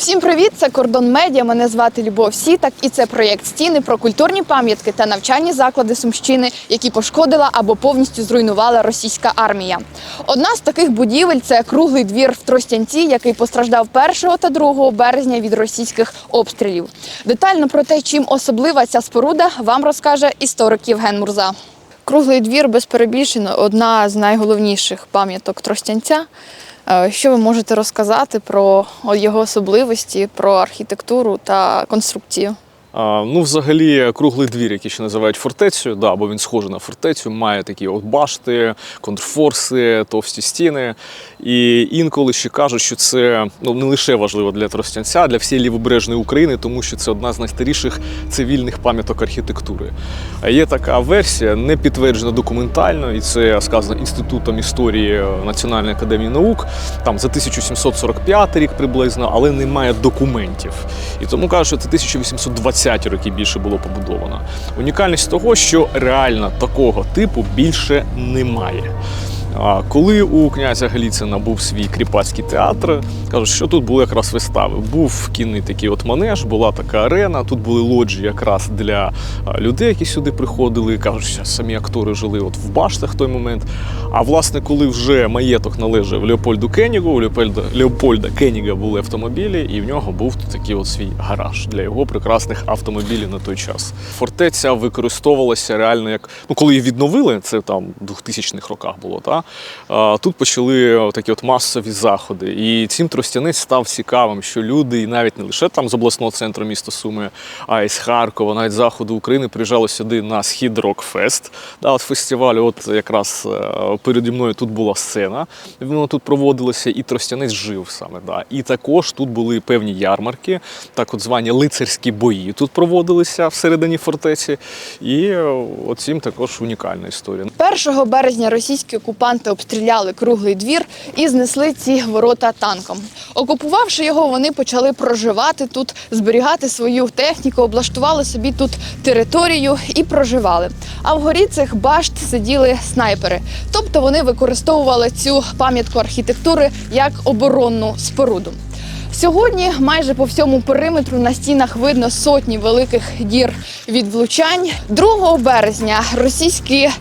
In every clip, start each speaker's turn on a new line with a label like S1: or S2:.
S1: Всім привіт! Це Кордон Медіа. Мене звати Любов Сітак, і це проєкт стіни про культурні пам'ятки та навчальні заклади Сумщини, які пошкодила або повністю зруйнувала російська армія. Одна з таких будівель це круглий двір в Тростянці, який постраждав 1 та 2 березня від російських обстрілів. Детально про те, чим особлива ця споруда, вам розкаже історик Євген Мурза. Круглий двір без перебільшення одна з найголовніших пам'яток Тростянця. Е, Що ви можете розказати про його особливості, про архітектуру та конструкцію?
S2: Ну, взагалі, круглий двір, який ще називають фортецею, да, бо він схожий на фортецю, має такі от башти, контрфорси, товсті стіни. І інколи ще кажуть, що це ну, не лише важливо для Тростянця, а для всієї лівобережної України, тому що це одна з найстаріших цивільних пам'яток архітектури. А є така версія, не підтверджена документально, і це сказано Інститутом історії Національної академії наук, там за 1745 рік приблизно, але немає документів. І тому кажуть, що це 1820 роки більше було побудовано. Унікальність того, що реально такого типу більше немає. Коли у князя Галіцина був свій кріпацький театр, кажуть, що тут були якраз вистави. Був кінний такий от манеж, була така арена. Тут були лоджії якраз для людей, які сюди приходили. Кажуть, що самі актори жили от в баштах в той момент. А власне, коли вже маєток належав Леопольду Кенігу, у Леопольда, Леопольда Кеніга були автомобілі, і в нього був такий от свій гараж для його прекрасних автомобілів на той час. Фортеця використовувалася реально як ну, коли її відновили, це там в 2000-х роках було. Та тут почали такі от масові заходи. І цим тростянець став цікавим, що люди, і навіть не лише там з обласного центру міста Суми, а й з Харкова, навіть з заходу України приїжджали сюди на схід Рок-Фест. Да, от фестиваль, от якраз е, переді мною тут була сцена. Воно тут проводилося, і тростянець жив саме. Да. І також тут були певні ярмарки, так от звані лицарські бої тут проводилися всередині фортеці. І е, оцім також унікальна історія.
S1: 1 березня російські окупанти обстріляли круглий двір і знесли ці ворота танком. Окупувавши його, вони почали проживати тут, зберігати свою техніку, облаштували собі тут територію і проживали. А вгорі цих башт сиділи снайпери. Тобто вони використовували цю пам'ятку архітектури як оборонну споруду. Сьогодні майже по всьому периметру на стінах видно сотні великих дір від влучань. 2 березня російські е,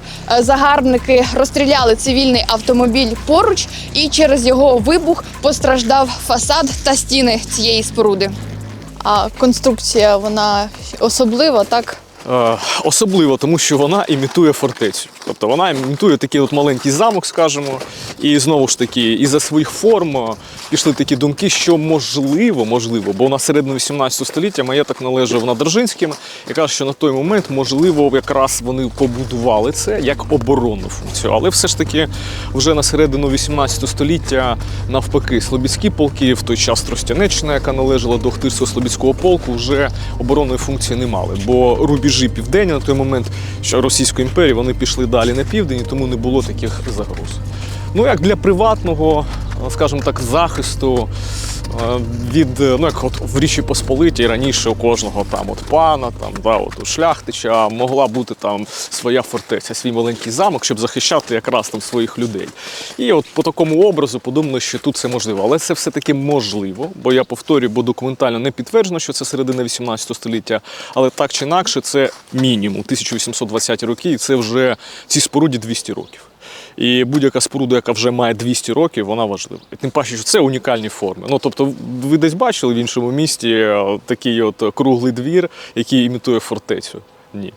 S1: загарбники розстріляли цивільний автомобіль поруч, і через його вибух постраждав фасад та стіни цієї споруди. А конструкція вона особлива, так?
S2: Е, Особливо тому, що вона імітує фортецю. Тобто вона імітує такий от маленький замок, скажімо, і знову ж таки, із за своїх форм е, пішли такі думки, що можливо, можливо, бо на середину 18 століття маєток належав Надержинським, і каже, що на той момент, можливо, якраз вони побудували це як оборонну функцію. Але все ж таки, вже на середину 18 століття, навпаки, Слобідські полки, в той час Тростянеччина, яка належала до Охтирського Слобідського полку, вже оборонної функції не мали. Бо рубежі південня на той момент, що Російської імперії, вони пішли далі на південь, тому не було таких загроз. Ну, як для приватного, скажімо так, захисту е, від, е, ну як от в Річі Посполитій раніше у кожного там от пана, там, да, от у шляхтича могла бути там своя фортеця, свій маленький замок, щоб захищати якраз там своїх людей. І от по такому образу подумали, що тут це можливо. Але це все-таки можливо, бо я повторюю, бо документально не підтверджено, що це середина 18 століття, але так чи інакше, це мінімум 1820 роки, і це вже цій споруді 200 років. І будь-яка споруда, яка вже має 200 років, вона важлива. І тим паче, що це унікальні форми. Ну тобто, ви десь бачили в іншому місті е, такий от круглий двір, який імітує фортецю? Ні.